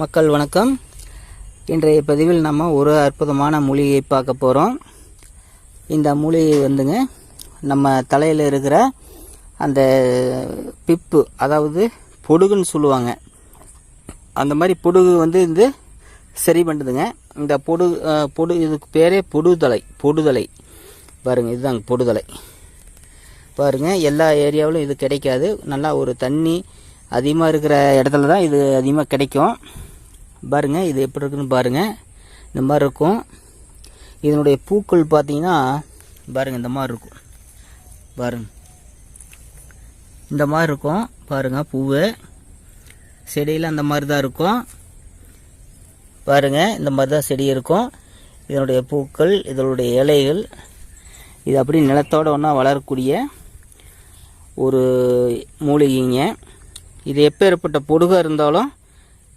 மக்கள் வணக்கம். இன்றைய பதிவில் நம்ம ஒரு அற்புதமான மூலிகையை பார்க்க போகிறோம் இந்த மூலிகை வந்துங்க நம்ம தலையில் இருக்கிற அந்த பிப்பு அதாவது பொடுகுன்னு சொல்லுவாங்க. அந்த மாதிரி பொடுகு வந்து இது சரி பண்ணுதுங்க. இந்த பொடு பொடு இதுக்கு பேரே பொடுதலை பொடுதலை. பாருங்க இதுதாங்க பொடுதலை. பாருங்க எல்லா ஏரியாவிலும் இது கிடைக்காது. நல்லா ஒரு தண்ணி அதிகமாக இருக்கிற இடத்துல தான் இது அதிகமாக கிடைக்கும். பாருங்கள் இது எப்படி இருக்குன்னு பாருங்கள் இந்த மாதிரி இருக்கும். இதனுடைய பூக்கள் பார்த்தீங்கன்னா பாருங்கள் இந்த மாதிரி இருக்கும். பாருங்க. இந்த மாதிரி இருக்கும். பாருங்கள் பூவு. செடியில் அந்த மாதிரி தான் இருக்கும். பாருங்கள் இந்த மாதிரி தான் செடி இருக்கும். இதனுடைய பூக்கள் இதனுடைய இலைகள். இது அப்படி நிலத்தோட ஒன்றா வளரக்கூடிய ஒரு மூலிகைங்க. இது எப்பேற்பட்ட பொடுகாக இருந்தாலும்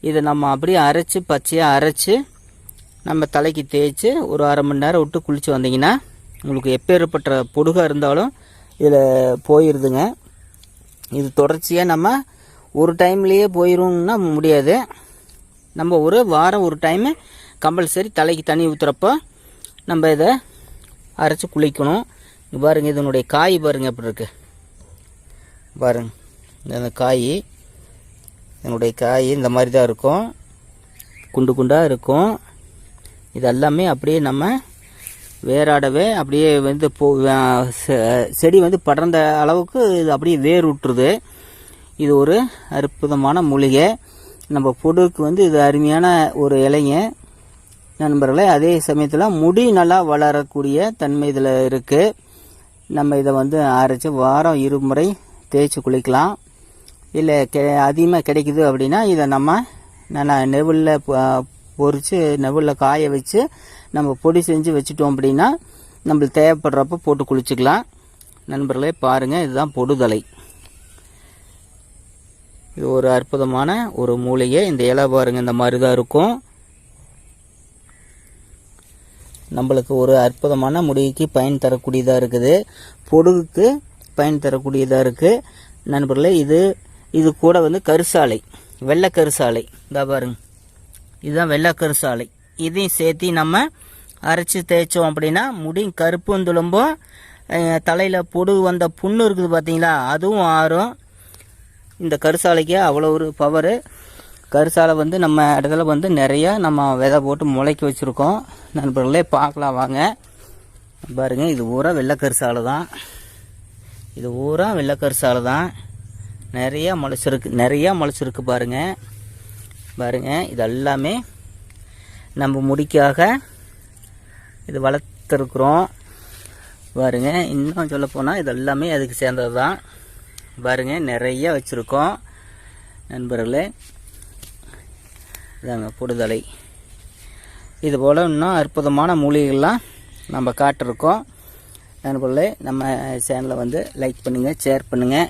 இதை நம்ம அப்படியே அரைச்சி பச்சையாக அரைச்சி நம்ம தலைக்கு தேய்ச்சி ஒரு அரை மணி நேரம் விட்டு குளித்து வந்தீங்கன்னா உங்களுக்கு எப்பேற்பட்ட பொடுகாக இருந்தாலும் இதில் போயிடுதுங்க இது தொடர்ச்சியாக நம்ம ஒரு டைம்லேயே போயிடும்னா முடியாது. நம்ம ஒரு வாரம் ஒரு டைமு கம்பல்சரி தலைக்கு தண்ணி ஊற்றுறப்போ நம்ம இதை அரைச்சி குளிக்கணும். பாருங்கள் பாருங்க இதனுடைய காய் பாருங்க எப்படி இருக்குது பாருங்க இந்த காய் இதனுடைய காய் இந்த மாதிரி தான் இருக்கும். குண்டு குண்டாக இருக்கும். இது எல்லாமே அப்படியே நம்ம வேறாடவே அப்படியே வந்து போ செடி வந்து படர்ந்த அளவுக்கு இது அப்படியே வேர் விட்டுருது இது ஒரு அற்புதமான மூலிகை. நம்ம பொடுக்கு வந்து இது அருமையான ஒரு இலைங்க. நண்பர்களே அதே சமயத்தில் முடி நல்லா வளரக்கூடிய தன்மை இதில் இருக்குது நம்ம இதை வந்து அரைச்சி வாரம் இருமுறை தேய்ச்சி குளிக்கலாம். இல்லை கெ அதிகமாக கிடைக்குது அப்படின்னா இதை நம்ம நல்லா நெவுளில் பொறிச்சு நெவுளில் காய வச்சு நம்ம பொடி செஞ்சு வச்சுட்டோம் அப்படின்னா நம்மளுக்கு தேவைப்படுறப்ப போட்டு குளிச்சுக்கலாம். நண்பர்களே பாருங்கள் இதுதான் பொடுதலை. இது ஒரு அற்புதமான ஒரு மூலிகை. இந்த இலை பாருங்க இந்த மாதிரி தான் இருக்கும். நம்மளுக்கு ஒரு அற்புதமான முடிவுக்கு பயன் தரக்கூடியதாக இருக்குது. பொடுகுக்கு பயன் தரக்கூடியதாக இருக்குது நண்பர்களே இது இது கூட வந்து கருசாலை வெள்ளை கருசாலை. பாருங்க. இதுதான் வெள்ளை கருசாலை. இதையும் சேர்த்து நம்ம அரைச்சி தேய்ச்சோம் அப்படின்னா முடியும். கருப்பும் துளும்பும் தலையில் பொடு வந்த புண்ணு இருக்குது பார்த்தீங்களா அதுவும் ஆறும். இந்த கருசாலைக்கு அவ்வளோ ஒரு பவரு கருசாலை வந்து நம்ம இடத்துல வந்து நிறையா நம்ம விதை போட்டு முளைக்க வச்சுருக்கோம். நண்பர்களே பார்க்கலாம் வாங்க. பாருங்க இது ஊரா வெள்ளை கருசாலை தான். இது ஊரா வெள்ளை கருசாலை தான். நிறையா முளைச்சிருக்கு நிறையா முளைச்சிருக்கு பாருங்கள் பாருங்கள் இது எல்லாமே நம்ம முடிக்காக இது வளர்த்துருக்குறோம். பாருங்க இன்னும் சொல்ல போனால் இது எல்லாமே அதுக்கு சேர்ந்தது தான் பாருங்க நிறைய வச்சுருக்கோம். நண்பர்களே இதாங்க புடுதலை. இது போல் இன்னும் அற்புதமான மூலிகைகள்லாம் நம்ம காட்டிருக்கோம். நண்பர்களே நம்ம சேனலை வந்து லைக் பண்ணுங்கள் ஷேர் பண்ணுங்கள்